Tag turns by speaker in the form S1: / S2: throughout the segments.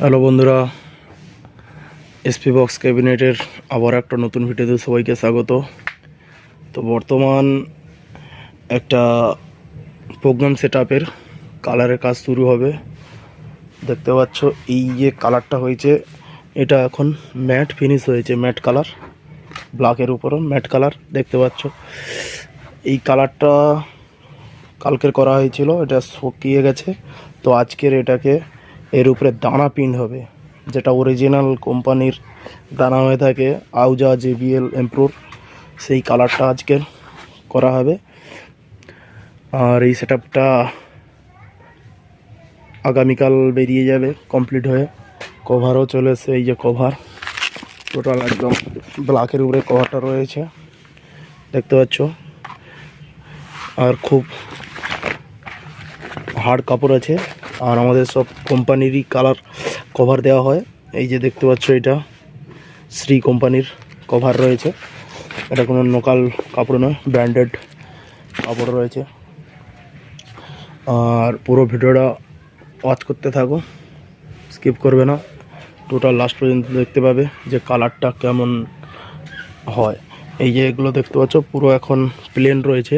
S1: Hello বন্ধুরা SP box ক্যাবিনেটের আবার একটা নতুন ভিডিওতে সবাইকে স্বাগত। তো বর্তমান একটা প্রোগ্রাম সেট আপের কালারের কাজ শুরু হবে। দেখতে পাচ্ছ, এই যে কালারটা হয়েছে, এটা এখন ম্যাট ফিনিশ হয়েছে ম্যাট কালার ব্ল্যাকের উপরও ম্যাট কালার দেখতে পাচ্ছ। এই কালারটা কালকের করা হয়েছিল, এটা শুকিয়ে গেছে। তো আজকের এটাকে এর উপরে দানা প্রিন্ট হবে, যেটা অরিজিনাল কোম্পানির দানা হয়ে থাকে আউজা জেবিএল এমপ্রোর সেই কালারটা আজকের করা হবে। আর এই সেট আপটা আগামীকাল বেরিয়ে যাবে কমপ্লিট হয়ে। কভারও চলে এসছে এই যে কভার টোটাল একদম ব্ল্যাকের উপরে কভারটা রয়েছে, দেখতে পাচ্ছ। আর খুব হার্ড কাপড় আছে। আর আমাদের সব কোম্পানিরই কালার কভার দেওয়া হয়। এই যে দেখতে পাচ্ছ এটা, শ্রী কোম্পানির কভার রয়েছে। এটা কোনো লোকাল কাপড় নয় ব্র্যান্ডেড কাপড় রয়েছে। আর পুরো ভিডিওটা ওয়াচ করতে থাকো স্কিপ করবে না। টোটাল লাস্ট পর্যন্ত দেখতে পাবে যে কালারটা কেমন হয়। এই যে এগুলো দেখতে পাচ্ছ, পুরো এখন প্লেন রয়েছে।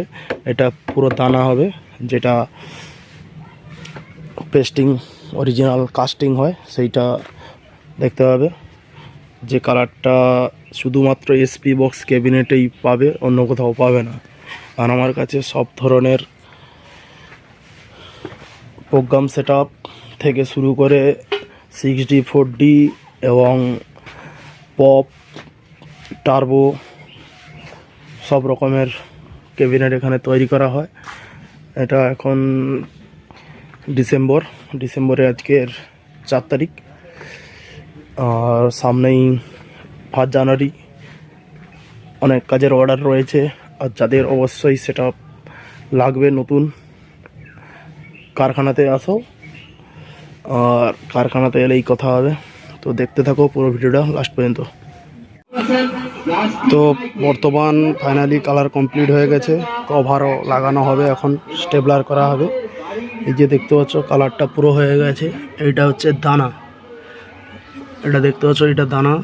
S1: এটা পুরো দানা হবে, যেটা পেস্টিং অরিজিনাল কাস্টিং হয়, সেইটা দেখতে পাবে। যে কালারটা শুধুমাত্র এসপি বক্স ক্যাবিনেটেই পাবে, অন্য কোথাও পাবে না। আর আমার কাছে সব ধরনের প্রোগ্রাম সেট থেকে শুরু করে সিক্স ডি ফোর ডি এবং পপ টার্বো সব রকমের ক্যাবিনেট এখানে তৈরি করা হয়। এটা এখন ডিসেম্বর ডিসেম্বরে আজকের চার তারিখ। আর সামনেই ফার্স্ট জানুয়ারি অনেক কাজের অর্ডার রয়েছে। আর যাদের অবশ্যই সেটা লাগবে নতুন, কারখানাতে আসো। আর কারখানাতে এলেই কথা হবে। তো দেখতে থাকো পুরো ভিডিওটা লাস্ট পর্যন্ত। তো বর্তমান ফাইনালি কালার কমপ্লিট হয়ে গেছে। কভারও লাগানো হবে এখন স্টেবলার করা হবে। এই যে দেখতে পাচ্ছ, কালারটা পুরো হয়ে গেছে। এইটা হচ্ছে দানা। এটা দেখতে পাচ্ছ, এটা দানা।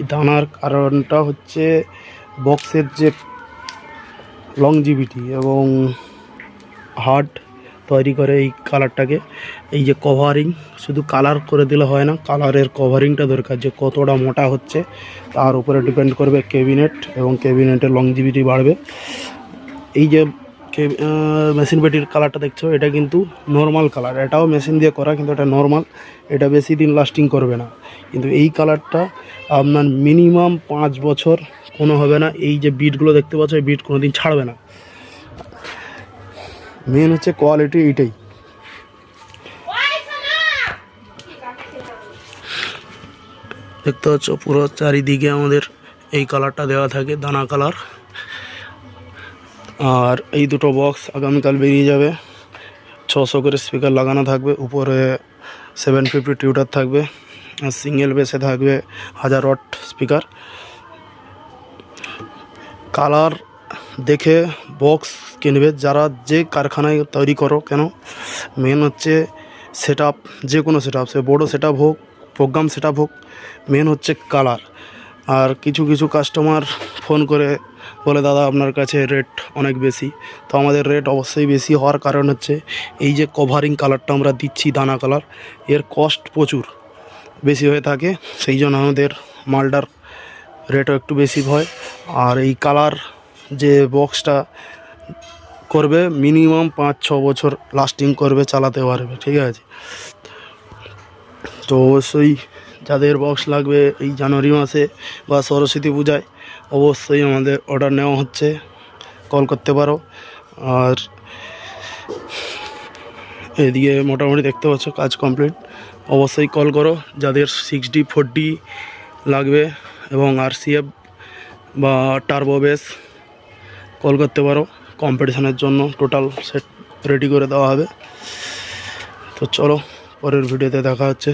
S1: এই দানার কারণটা হচ্ছে বক্সের যে লংজিভিটি এবং হার্ট তৈরি করে এই কালারটাকে। এই যে কভারিং শুধু কালার করে দিলে হয় না কালারের কভারিংটা দরকার যে কতটা মোটা হচ্ছে। তার উপরে ডিপেন্ড করবে ক্যাবিনেট এবং ক্যাবিনেটের লংজিভিটি বাড়বে। এই যে মেশিন পেটির কালারটা দেখছ? এটা কিন্তু নর্মাল কালার এটাও মেশিন দিয়ে করা, কিন্তু এটা নর্মাল এটা বেশি দিন লাস্টিং করবে না। কিন্তু এই কালারটা আপনার মিনিমাম পাঁচ বছর কোনো হবে না। এই যে বিটগুলো দেখতে পাচ্ছ, এই বিট কোনো দিন ছাড়বে না। মেন হচ্ছে কোয়ালিটি এইটাই। দেখতে পাচ্ছ, পুরো চারিদিকে আমাদের এই কালারটা দেওয়া থাকে, দানা কালার আর এই দুটো বক্স আগামীকাল বেরিয়ে যাবে। ছশো করে স্পিকার লাগানো থাকবে, উপরে সেভেন ফিফটি টিউটার থাকবে, আর সিঙ্গেল বেসে থাকবে হাজার ওয়াট স্পিকার কালার দেখে বক্স কিনবে, যারা যে কারখানায় তৈরি করো কেন মেন হচ্ছে সেট যে কোনো সেট সে বড়ো সেট হোক প্রোগ্রাম সেট হোক মেন হচ্ছে কালার আর কিছু কিছু কাস্টমার ফোন করে বলে, দাদা, আপনার কাছে রেট অনেক বেশি। তো আমাদের রেট অবশ্যই বেশি হওয়ার কারণ হচ্ছে, এই যে কভারিং কালারটা আমরা দিচ্ছি, দানা কালারের কস্ট প্রচুর বেশি হয়ে থাকে। সেই জন্য আমাদের মালটার রেটও একটু বেশি হয়। আর এই কালার যে বক্সটা করবে মিনিমাম পাঁচ, ছ বছর লাস্টিং করবে, চালাতে পারবে, ঠিক আছে? তো অবশ্যই যাদের বক্স লাগবে এই জানুয়ারি মাসে বা সরস্বতী পূজায় অবশ্যই আমাদের অর্ডার নেওয়া হচ্ছে। কল করতে পারো। আর এদিকে মোটামুটি দেখতে পাচ্ছ, কাজ কমপ্লিট অবশ্যই কল করো, যাদের সিক্স ডি ফোর ডি লাগবে এবং আর বা টার্বো বেস কল করতে পারো। কম্পিটিশানের জন্য টোটাল সেট রেডি করে দেওয়া হবে। তো চলো, পরের ভিডিওতে দেখা হচ্ছে।